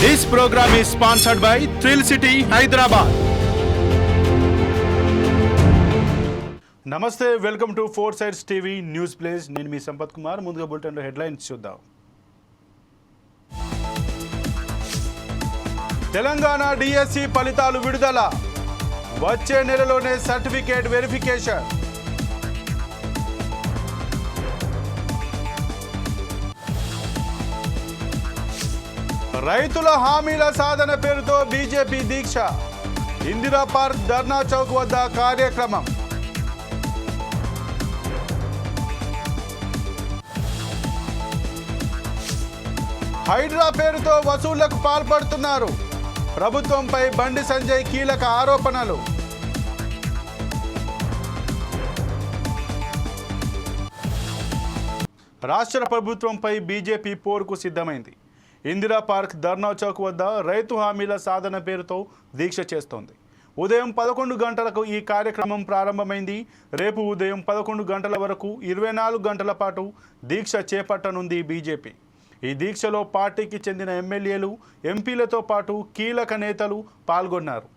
This programme is sponsored by thrill city Hyderabad నమస్తే welcome to four sides TV news place నేను మీ సంపత్ కుమార్ ముందుగా బులెటిన్లో హెడ్లైన్స్ చూద్దాం తెలంగాణ డిఎస్సి e ఫలితాలు విడుదల వచ్చే నెలలోనే సర్టిఫికేట్ వెరిఫికేషన్ రైతుల హామీల సాధన పేరుతో బీజేపీ దీక్ష ఇందిరా పార్క్ ధర్నా చౌక్ వద్ద కార్యక్రమం హైడ్రా పేరుతో వసూళ్లకు పాల్పడుతున్నారు ప్రభుత్వంపై బండి సంజయ్ కీలక ఆరోపణలు రాష్ట్ర ప్రభుత్వంపై బీజేపీ పోరుకు సిద్ధమైంది ఇందిరా పార్క్ ధర్నా చౌక్ వద్ద రైతు హామీల సాధన పేరుతో దీక్ష చేస్తోంది ఉదయం పదకొండు గంటలకు ఈ కార్యక్రమం ప్రారంభమైంది రేపు ఉదయం పదకొండు గంటల వరకు ఇరవై నాలుగు గంటల పాటు దీక్ష చేపట్టనుంది బీజేపీ ఈ దీక్షలో పార్టీకి చెందిన ఎమ్మెల్యేలు ఎంపీలతో పాటు కీలక నేతలు పాల్గొన్నారు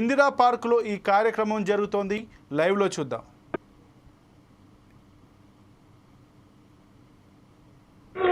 ఇందిరా పార్కులో ఈ కార్యక్రమం జరుగుతోంది లైవ్లో చూద్దాం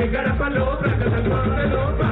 de cara para la otra, casa para la otra.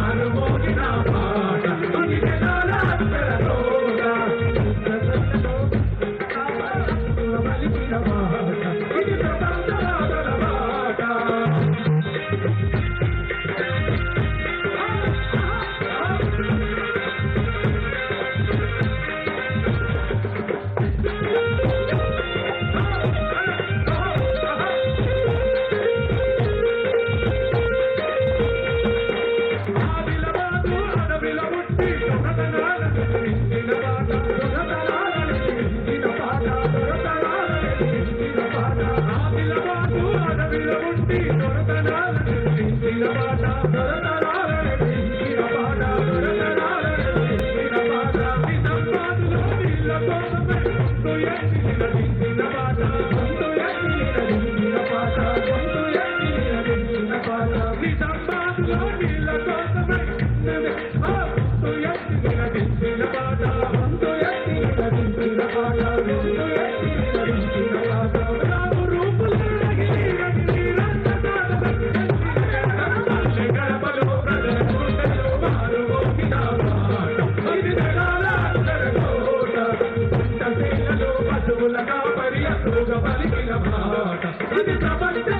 ఆదిలబాదు అడవిల పుట్టి దొంగతనాలను నిందిన పాట పలికిన బాట ఇది ప్రపంచ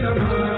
Shabbat.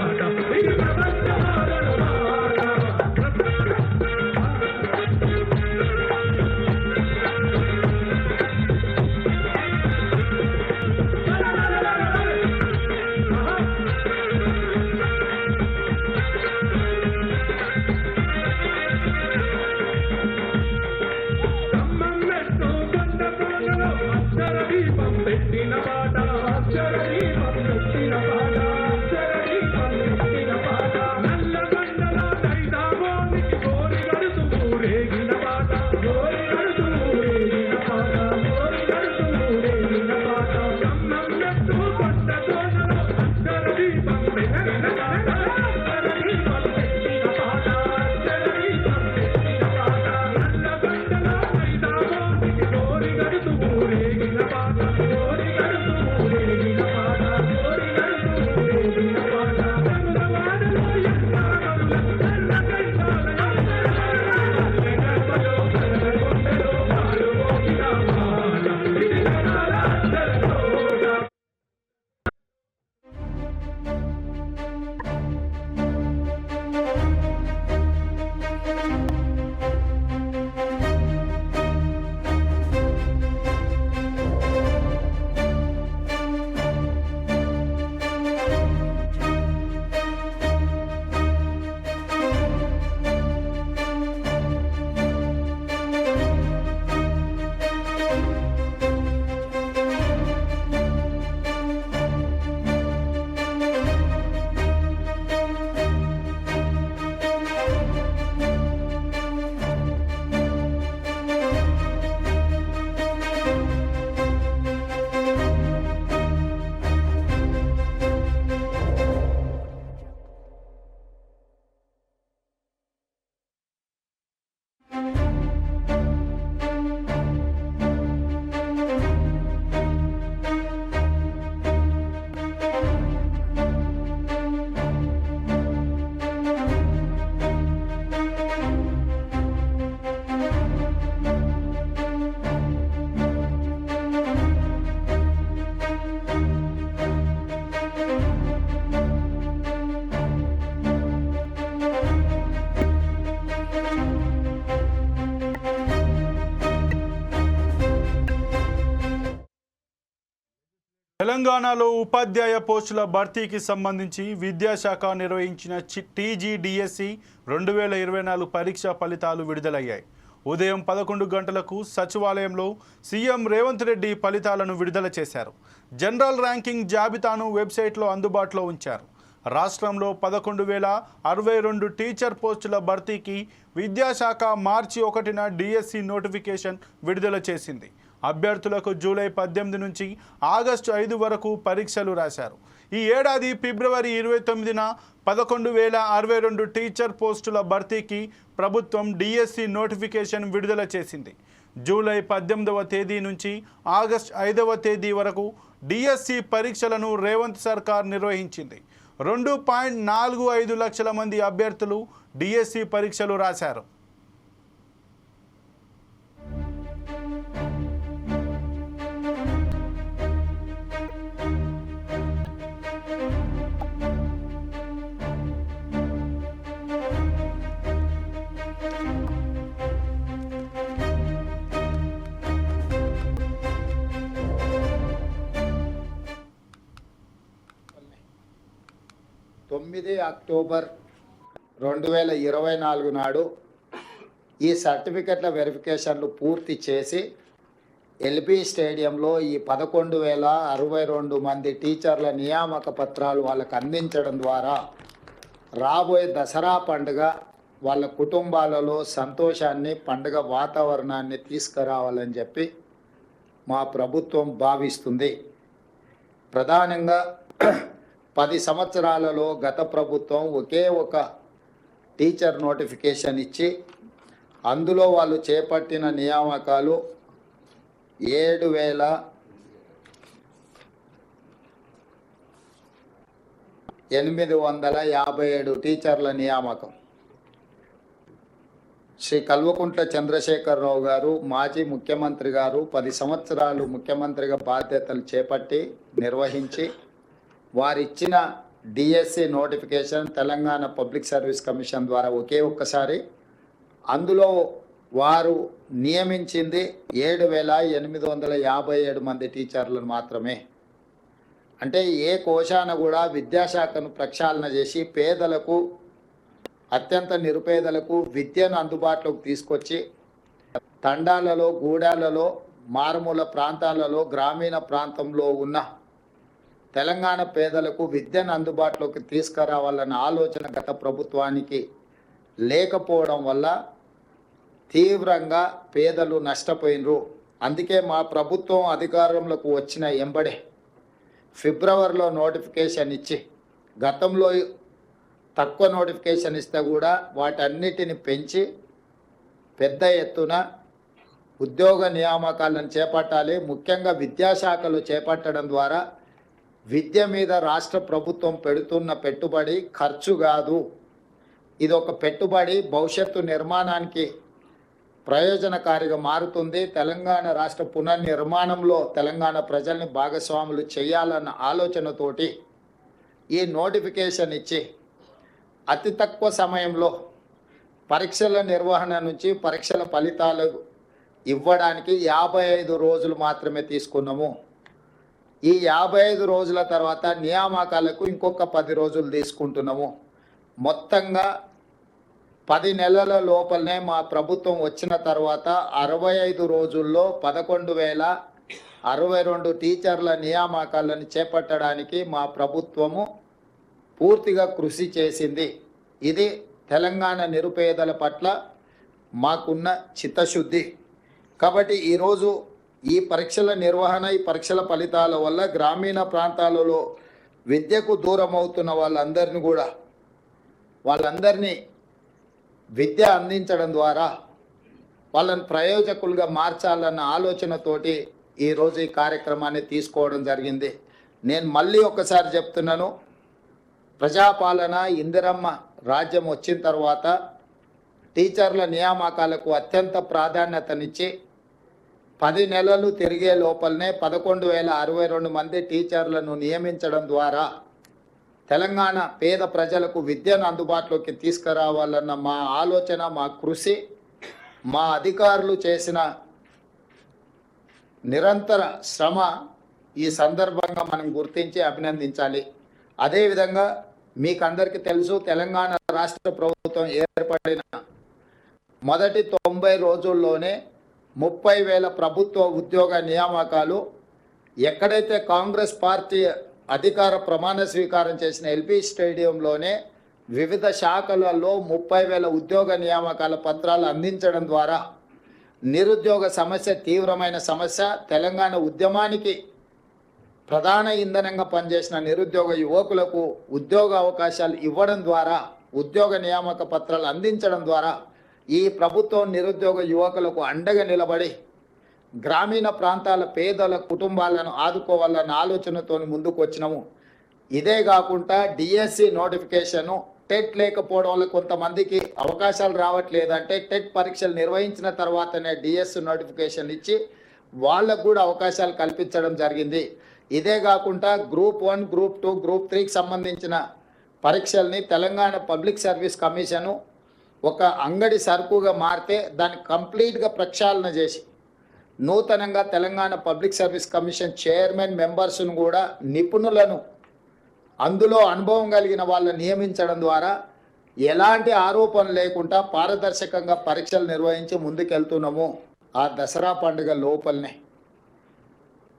తెలంగాణలో ఉపాధ్యాయ పోస్టుల భర్తీకి సంబంధించి విద్యాశాఖ నిర్వహించిన టీజీడిఎస్సి రెండు వేల ఇరవై నాలుగు పరీక్షా ఫలితాలు విడుదలయ్యాయి ఉదయం పదకొండు గంటలకు సచివాలయంలో సీఎం రేవంత్ రెడ్డి ఫలితాలను విడుదల చేశారు జనరల్ ర్యాంకింగ్ జాబితాను వెబ్సైట్లో అందుబాటులో ఉంచారు రాష్ట్రంలో పదకొండు వేల అరవై రెండు టీచర్ పోస్టుల భర్తీకి విద్యాశాఖ మార్చి ఒకటిన డిఎస్సి నోటిఫికేషన్ విడుదల చేసింది అభ్యర్థులకు జూలై పద్దెనిమిది నుంచి ఆగస్టు ఐదు వరకు పరీక్షలు రాశారు ఈ ఏడాది ఫిబ్రవరి ఇరవై తొమ్మిదిన పదకొండు వేల అరవై రెండు టీచర్ పోస్టుల భర్తీకి ప్రభుత్వం డిఎస్సి నోటిఫికేషన్ విడుదల చేసింది జూలై పద్దెనిమిదవ తేదీ నుంచి ఆగస్ట్ ఐదవ తేదీ వరకు డిఎస్సి పరీక్షలను రేవంత్ సర్కార్ నిర్వహించింది రెండు పాయింట్ నాలుగు ఐదు లక్షల మంది అభ్యర్థులు డిఎస్సి పరీక్షలు రాశారు తొమ్మిది అక్టోబర్ రెండు వేల ఇరవై నాలుగు నాడు ఈ సర్టిఫికెట్ల వెరిఫికేషన్లు పూర్తి చేసి ఎల్బీ స్టేడియంలో ఈ పదకొండు వేల అరవై రెండు మంది టీచర్ల నియామక పత్రాలు వాళ్ళకు అందించడం ద్వారా రాబోయే దసరా పండుగ వాళ్ళ కుటుంబాలలో సంతోషాన్ని పండుగ వాతావరణాన్ని తీసుకురావాలని చెప్పి మా ప్రభుత్వం భావిస్తుంది ప్రధానంగా పది సంవత్సరాలలో గత ప్రభుత్వం ఒకే ఒక టీచర్ నోటిఫికేషన్ ఇచ్చి అందులో వాళ్ళు చేపట్టిన నియామకాలు ఏడు వేల ఎనిమిది వందల యాభై ఏడు టీచర్ల నియామకం శ్రీ కల్వకుంట్ల చంద్రశేఖరరావు గారు మాజీ ముఖ్యమంత్రి గారు పది సంవత్సరాలు ముఖ్యమంత్రిగా బాధ్యతలు చేపట్టి నిర్వహించి వారిచ్చిన DSC notification Telangana public service commission ద్వారా ఒకే ఒక్కసారి అందులో వారు నియమించింది ఏడు వేల ఎనిమిది వందల యాభై ఏడు మంది టీచర్లను మాత్రమే అంటే ఏ కోశాన కూడా విద్యాశాఖను ప్రక్షాళన చేసి పేదలకు అత్యంత నిరుపేదలకు విద్యను అందుబాటులోకి తీసుకొచ్చి తండాలలో గూడాలలో మారుమూల ప్రాంతాలలో గ్రామీణ ప్రాంతంలో ఉన్న తెలంగాణ పేదలకు విద్యను అందుబాటులోకి తీసుకురావాలన్న ఆలోచన గత ప్రభుత్వానికి లేకపోవడం వల్ల తీవ్రంగా పేదలు నష్టపోయినరు అందుకే మా ప్రభుత్వం అధికారంలోకి వచ్చిన ఎంబడే ఫిబ్రవరిలో నోటిఫికేషన్ ఇచ్చి గతంలో తక్కువ నోటిఫికేషన్ ఇస్తే కూడా వాటన్నిటిని పెంచి పెద్ద ఎత్తున ఉద్యోగ నియామకాలను చేపట్టాలి ముఖ్యంగా విద్యాశాఖలు చేపట్టడం ద్వారా విద్య మీద రాష్ట్ర ప్రభుత్వం పెడుతున్న పెట్టుబడి ఖర్చు కాదు ఇది ఒక పెట్టుబడి భవిష్యత్తు నిర్మాణానికి ప్రయోజనకారిగా మారుతుంది తెలంగాణ రాష్ట్ర పునర్నిర్మాణంలో తెలంగాణ ప్రజల్ని భాగస్వాములు చేయాలన్న ఆలోచనతోటి ఈ నోటిఫికేషన్ ఇచ్చి అతి తక్కువ సమయంలో పరీక్షల నిర్వహణ నుంచి పరీక్షల ఫలితాలు ఇవ్వడానికి యాభై ఐదు రోజులు మాత్రమే తీసుకున్నాము ఈ యాభై ఐదు రోజుల తర్వాత నియామకాలకు ఇంకొక పది రోజులు తీసుకుంటున్నాము మొత్తంగా పది నెలల లోపలనే మా ప్రభుత్వం వచ్చిన తర్వాత అరవై ఐదు రోజుల్లో పదకొండు వేల అరవై రెండు టీచర్ల నియామకాలను చేపట్టడానికి మా ప్రభుత్వము పూర్తిగా కృషి చేసింది ఇది తెలంగాణ నిరుపేదల పట్ల మాకున్న చిత్తశుద్ధి కాబట్టి ఈరోజు ఈ పరీక్షల నిర్వహణ ఈ పరీక్షల ఫలితాల వల్ల గ్రామీణ ప్రాంతాలలో విద్యకు దూరం అవుతున్న వాళ్ళందరినీ కూడా వాళ్ళందరినీ విద్య అందించడం ద్వారా వాళ్ళని ప్రయోజకులుగా మార్చాలన్న ఆలోచనతోటి ఈరోజు ఈ కార్యక్రమాన్ని తీసుకోవడం జరిగింది నేను మళ్ళీ ఒకసారి చెప్తున్నాను ప్రజాపాలన ఇందిరమ్మ రాజ్యం వచ్చిన తర్వాత టీచర్ల నియామకాలకు అత్యంత ప్రాధాన్యతనిచ్చి పది నెలలు తిరిగే లోపలనే పదకొండు వేల అరవై రెండు మంది టీచర్లను నియమించడం ద్వారా తెలంగాణ పేద ప్రజలకు విద్యను అందుబాటులోకి తీసుకురావాలన్న మా ఆలోచన మా కృషి మా అధికారులు చేసిన నిరంతర శ్రమ ఈ సందర్భంగా మనం గుర్తించి అభినందించాలి అదేవిధంగా మీకందరికీ తెలుసు తెలంగాణ రాష్ట్ర ప్రభుత్వం ఏర్పడిన మొదటి తొంభై రోజుల్లోనే ముప్పై వేల ప్రభుత్వ ఉద్యోగ నియామకాలు ఎక్కడైతే కాంగ్రెస్ పార్టీ అధికార ప్రమాణ స్వీకారం చేసిన ఎల్బీ స్టేడియంలోనే వివిధ శాఖలలో ముప్పై వేల ఉద్యోగ నియామకాల పత్రాలు అందించడం ద్వారా నిరుద్యోగ సమస్య తీవ్రమైన సమస్య తెలంగాణ ఉద్యమానికి ప్రధాన ఇంధనంగా పనిచేసిన నిరుద్యోగ యువకులకు ఉద్యోగ అవకాశాలు ఇవ్వడం ద్వారా ఉద్యోగ నియామక పత్రాలు అందించడం ద్వారా ఈ ప్రభుత్వం నిరుద్యోగ యువకులకు అండగా నిలబడి గ్రామీణ ప్రాంతాల పేదల కుటుంబాలను ఆదుకోవాలన్న ఆలోచనతో ముందుకు వచ్చినాము ఇదే కాకుండా డిఎస్సి e నోటిఫికేషను టెట్ లేకపోవడం వల్ల కొంతమందికి అవకాశాలు రావట్లేదంటే టెట్ పరీక్షలు నిర్వహించిన తర్వాతనే డిఎస్సి e నోటిఫికేషన్ ఇచ్చి వాళ్ళకు కూడా అవకాశాలు కల్పించడం జరిగింది ఇదే కాకుండా group one group two group త్రీకి సంబంధించిన పరీక్షల్ని తెలంగాణ పబ్లిక్ సర్వీస్ కమిషను ఒక అంగడి సరుకుగా మారితే దాన్ని కంప్లీట్గా ప్రక్షాళన చేసి నూతనంగా Telangana public service commission chairman మెంబర్స్ను కూడా నిపుణులను అందులో అనుభవం కలిగిన వాళ్ళని నియమించడం ద్వారా ఎలాంటి ఆరోపణ లేకుండా పారదర్శకంగా పరీక్షలు నిర్వహించి ముందుకెళ్తున్నాము ఆ దసరా పండుగ లోపలనే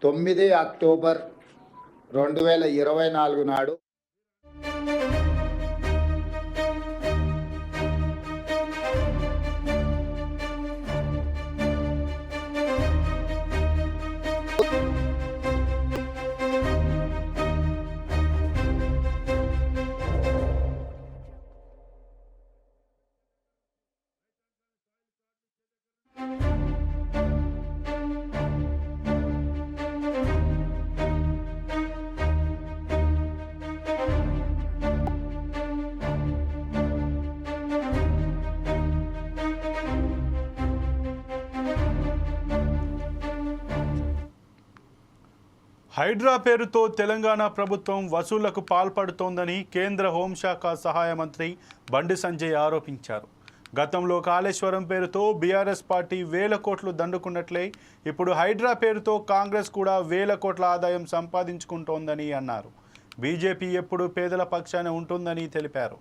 తొమ్మిది అక్టోబర్ రెండు వేల ఇరవై నాలుగు నాడు హైడ్రా పేరుతో తెలంగాణ ప్రభుత్వం వసూళ్లకు పాల్పడుతోందని కేంద్ర హోంశాఖ సహాయ మంత్రి బండి సంజయ్ ఆరోపించారు గతంలో కాళేశ్వరం పేరుతో బీఆర్ఎస్ పార్టీ వేల కోట్లు దండుకున్నట్లే ఇప్పుడు హైడ్రా పేరుతో కాంగ్రెస్ కూడా వేల కోట్ల ఆదాయం సంపాదించుకుంటోందని అన్నారు బీజేపీ ఎప్పుడు పేదల పక్షాన ఉంటుందని తెలిపారు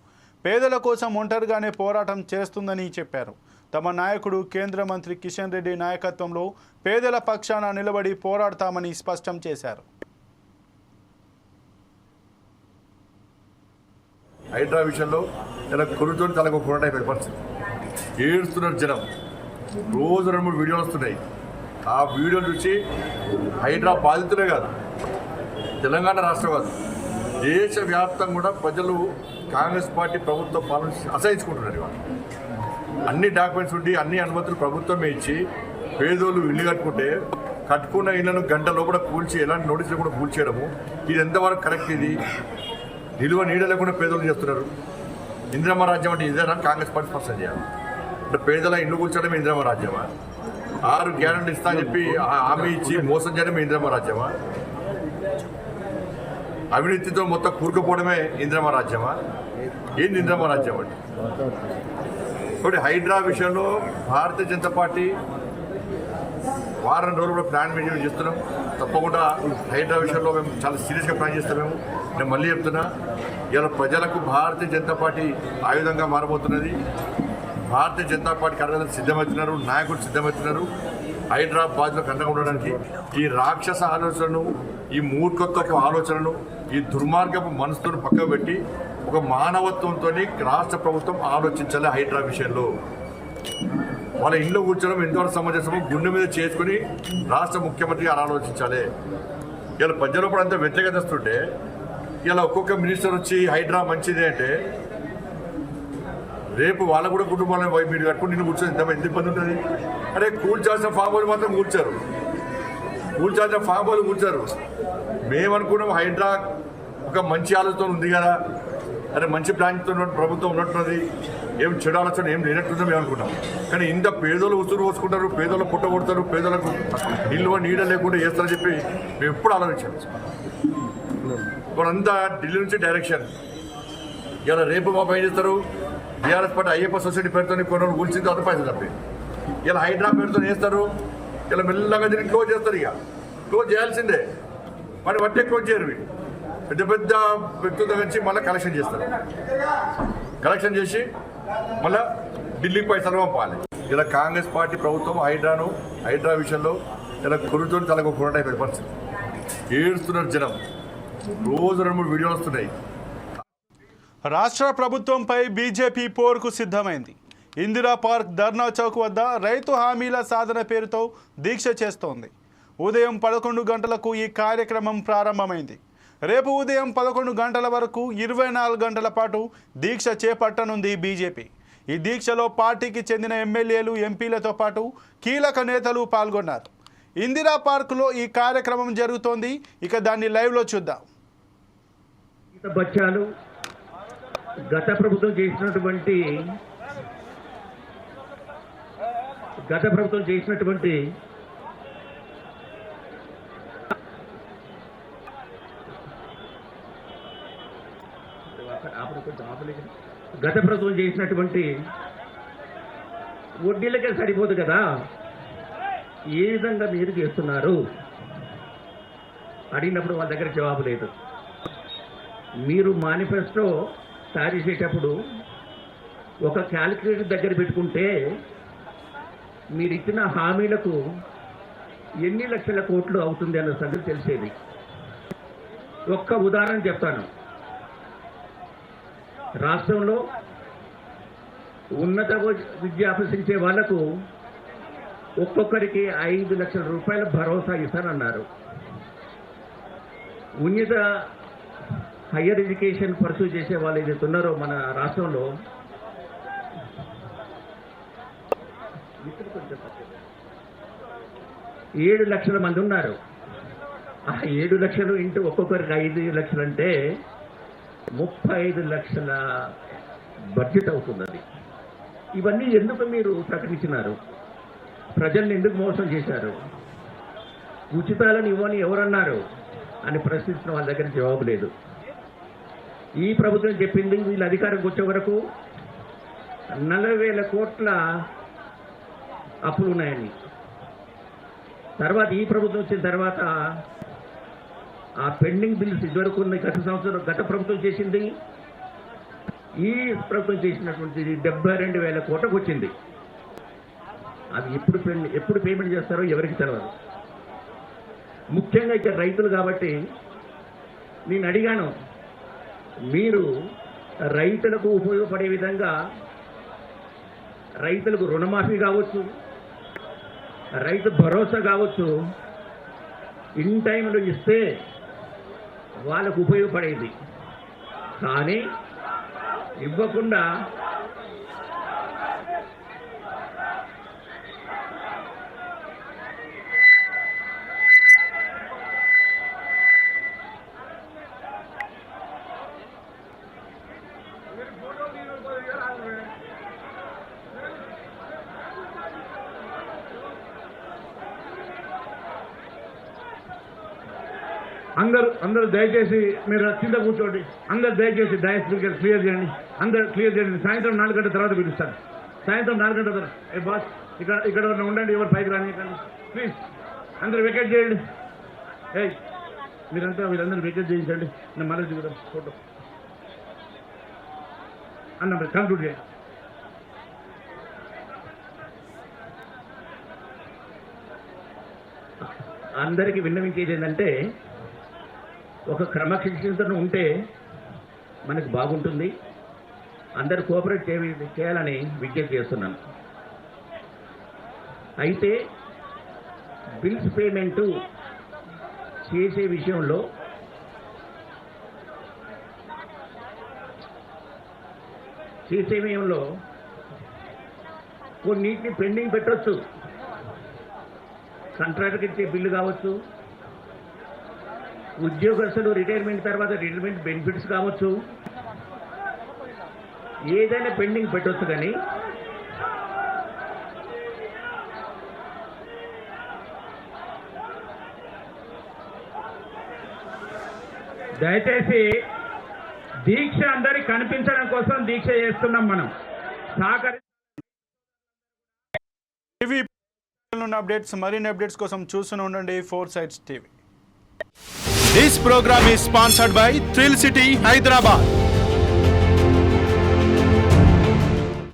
పేదల కోసం ఒంటరిగానే పోరాటం చేస్తుందని చెప్పారు తమ నాయకుడు కేంద్ర మంత్రి కిషన్ రెడ్డి నాయకత్వంలో పేదల పక్షాన నిలబడి పోరాడతామని స్పష్టం చేశారు హైడ్రా విషయంలో ఇలా కొరుతోని తలకు కొరటై పరిస్థితి ఏడుస్తున్నారు జనం రోజు రెండు మూడు వీడియోలు వస్తున్నాయి ఆ వీడియోలు చూసి హైడ్రా బాధితులే కాదు తెలంగాణ రాష్ట్రం కాదు దేశవ్యాప్తంగా కూడా ప్రజలు కాంగ్రెస్ పార్టీ ప్రభుత్వ పాలన అసహించుకుంటున్నారు ఇవాళ అన్ని డాక్యుమెంట్స్ ఉండి అన్ని అనుమతులు ప్రభుత్వమే ఇచ్చి పేదోళ్ళు ఇల్లు కట్టుకుంటే కట్టుకున్న ఇళ్లను గంట లోపల కూల్చి ఎలాంటి నోటీసులు కూడా కూల్చేయడము ఇది ఎంతవరకు కరెక్ట్ ఇది నిలువ నీడ లేకుండా పేదలు చేస్తున్నారు ఇంద్రమ రాజ్యం అంటే ఇదేనా కాంగ్రెస్ పార్టీ స్పష్టం చేయాలి అంటే పేదల ఇండ్లు కూర్చోడమే ఇంద్రమ రాజ్యమా ఆరు గ్యారెంటీ ఇస్తా అని చెప్పి హామీ ఇచ్చి మోసం చేయడమే ఇంద్రమ రాజ్యమా అవినీతితో మొత్తం కూరుకుపోవడమే ఇంద్రమ రాజ్యమా ఏంది ఇంద్రమ రాజ్యం అంటే ఇప్పుడు హైడ్రా విషయంలో భారతీయ జనతా పార్టీ వారం రోజులు కూడా ప్లాన్ మెయింటైన్ చేస్తున్నాం తప్పకుండా హైడ్రా విషయంలో మేము చాలా సీరియస్గా ప్లాన్ చేస్తాం మేము నేను మళ్ళీ చెప్తున్నా ఇలా ప్రజలకు భారతీయ జనతా పార్టీ ఆయుధంగా మారబోతున్నది భారతీయ జనతా పార్టీ కార్యకర్తలు సిద్ధమవుతున్నారు నాయకులు సిద్ధమవుతున్నారు హైదరాబాద్లో కండగా ఉండడానికి ఈ రాక్షస ఆలోచనను ఈ మూర్ఖత్వపు ఆలోచనను ఈ దుర్మార్గపు మనసును పక్కకు పెట్టి ఒక మానవత్వంతో రాష్ట్ర ప్రభుత్వం ఆలోచించాలి హైడ్రా విషయంలో వాళ్ళ ఇంట్లో కూర్చోవడం ఎంతవరకు సమంజసమో గుండె మీద చేసుకుని రాష్ట్ర ముఖ్యమంత్రి ఆలోచించాలి ఇలా ప్రజలప్పుడు అంతా వ్యతిరేకతస్తుంటే ఇలా ఒక్కొక్క మినిస్టర్ వచ్చి హైడ్రా మంచిది అంటే రేపు వాళ్ళ కూడా కుటుంబాలను వైపు మీరు కట్టుకుని నిన్ను కూర్చొని ఎంత ఎంత ఇబ్బంది ఉంటుంది అరే కూల్చాల్సిన ఫామ్ హౌస్ మాత్రం కూర్చారు కూల్చాల్సిన ఫామ్ హౌస్ కూర్చారు మేమనుకున్నాం హైడ్రా ఒక మంచి ఆలోచన ఉంది కదా అదే మంచి ప్లాన్తో ప్రభుత్వం ఉన్నట్టున్నది ఏం చెడు ఆలోచన ఏం లేనట్టుందో మేము అనుకుంటాం కానీ ఇంత పేదలు ఉసురు పోసుకుంటారు పేదలు పుట్టగొడతారు పేదలకు నిల్వ నీడ లేకుండా చేస్తారని చెప్పి మేము ఎప్పుడు ఆలోచించాం ఇప్పుడంతా ఢిల్లీ నుంచి డైరెక్షన్ ఇలా రేపు మాపు ఏం చేస్తారు బీఆర్ఎస్ పార్టీ అయ్యప్ప సొసైటీ పేరుతో కొన్ని కూల్చింది తర్వాత పైసలు తప్పి ఇలా హైడ్రా పేరుతో చేస్తారు ఇలా మెల్లగా దీన్ని క్లోజ్ చేస్తారు ఇక క్లోజ్ చేయాల్సిందే మరి వడ్డే క్లోజ్ చేయరు పెద్ద పెద్ద వ్యక్తుల నుంచి మళ్ళీ కలెక్షన్ చేస్తారు కలెక్షన్ చేసి మళ్ళీ ఢిల్లీకి పైసలు పంపాలి ఇలా కాంగ్రెస్ పార్టీ ప్రభుత్వం హైడ్రాను హైడ్రా విషయంలో ఇలా కొరుతో తలకు కొరటై పరిస్థితి ఏడుస్తున్నారు జనం రోజు రెండు మూడు వీడియోలు వస్తున్నాయి రాష్ట్ర ప్రభుత్వంపై బీజేపీ పోరుకు సిద్ధమైంది ఇందిరా పార్క్ ధర్నా చౌక్ వద్ద రైతు హామీల సాధన పేరుతో దీక్ష చేస్తోంది ఉదయం పదకొండు గంటలకు ఈ కార్యక్రమం ప్రారంభమైంది రేపు ఉదయం పదకొండు గంటల వరకు ఇరవై నాలుగు గంటల పాటు దీక్ష చేపట్టనుంది బీజేపీ ఈ దీక్షలో పార్టీకి చెందిన ఎమ్మెల్యేలు ఎంపీలతో పాటు కీలక నేతలు పాల్గొన్నారు ఇందిరా పార్కులో ఈ కార్యక్రమం జరుగుతోంది ఇక దాన్ని లైవ్లో చూద్దాం బచ్చాలు గత ప్రభుత్వం చేసినటువంటి గత ప్రభుత్వం చేసినటువంటి గత ప్రభుత్వం చేసినటువంటి వడ్డీలకే సరిపోదు కదా ఏ విధంగా మీరు చేస్తున్నారు అడిగినప్పుడు వాళ్ళ దగ్గర జవాబు లేదు మీరు మేనిఫెస్టో తయారు చేసేటప్పుడు ఒక క్యాలిక్యులేటర్ దగ్గర పెట్టుకుంటే మీరు ఇచ్చిన హామీలకు ఎన్ని లక్షల కోట్లు అవుతుంది అన్న సంగతి తెలిసేది ఒక్క ఉదాహరణ చెప్తాను రాష్ట్రంలో ఉన్నత విద్య అభ్యసించే వాళ్లకు ఒక్కొక్కరికి ఐదు లక్షల రూపాయల భరోసా ఇస్తానన్నారు ఉన్నత హయ్యర్ ఎడ్యుకేషన్ పర్సూ చేసే వాళ్ళు ఏదైతే ఉన్నారో మన రాష్ట్రంలో ఏడు లక్షల మంది ఉన్నారు ఆ ఏడు లక్షలు ఇంటూ ఒక్కొక్కరికి ఐదు లక్షలు అంటే ముప్పై ఐదు లక్షల బడ్జెట్ అవుతుందని ఇవన్నీ ఎందుకు మీరు ప్రకటించినారు ప్రజల్ని ఎందుకు మోసం చేశారు ఉచితాలను ఇవ్వని ఎవరన్నారు అని ప్రశ్నించిన వాళ్ళ దగ్గర జవాబు లేదు ఈ ప్రభుత్వం చెప్పింది వీళ్ళ అధికారం వచ్చే వరకు నలభై వేల కోట్ల అప్పులు ఉన్నాయని తర్వాత ఈ ప్రభుత్వం వచ్చిన తర్వాత ఆ పెండింగ్ బిల్స్ ఇదివరకు గత సంవత్సరం గత ప్రభుత్వం చేసింది ఈ ప్రభుత్వం చేసినటువంటి డెబ్బై రెండు వేల కోటకు వచ్చింది అది ఎప్పుడు ఎప్పుడు పేమెంట్ చేస్తారో ఎవరికి తెలియదు ముఖ్యంగా ఇక్కడ రైతులు కాబట్టి నేను అడిగాను మీరు రైతులకు ఉపయోగపడే విధంగా రైతులకు రుణమాఫీ కావచ్చు రైతు భరోసా కావచ్చు ఇన్ టైంలో ఇస్తే వాళ్ళకు ఉపయోగపడేది కానీ ఇవ్వకుండా అందరూ అందరూ దయచేసి మీరు చింత కూర్చోండి అందరు దయచేసి దయ స్పీకర్ క్లియర్ చేయండి అందరు క్లియర్ చేయండి సాయంత్రం నాలుగు గంటల తర్వాత పిలుస్తాను సాయంత్రం నాలుగు గంటల తర్వాత ఏ బాస్ ఇక్కడ ఇక్కడ ఉండండి ఎవరు పైకి రాని ప్లీజ్ అందరు వికెట్ చేయండి ఏ మీరంతా వీరందరూ వికెట్ చేయించండి నేను మళ్ళీ దిగుతాం ఫోటో అన్న మరి కంక్లూడ్ చేయండి అందరికీ విన్నవించేది ఏంటంటే ఒక క్రమశిక్షణ ఉంటే మనకు బాగుంటుంది అందరు కోఆపరేట్ చేయాలని విజ్ఞప్తి చేస్తున్నాను అయితే బిల్స్ పేమెంటు చేసే విషయంలో చేసే విషయంలో కొన్నింటిని పెండింగ్ పెట్టచ్చు కంట్రాక్టర్కి ఇచ్చే బిల్లు కావచ్చు ఉద్యోగస్తులు రిటైర్మెంట్ తర్వాత రిటైర్మెంట్ బెనిఫిట్స్ కావచ్చు ఏదైనా పెండింగ్ పెట్టవచ్చు కానీ దయచేసి దీక్ష అందరి కనిపించడం కోసం దీక్ష చేస్తున్నాం మనం సహకరి అప్డేట్స్ మరిన్ని అప్డేట్స్ కోసం చూస్తూనే ఉండండి four sides TV This program is sponsored by Thrill City, Hyderabad.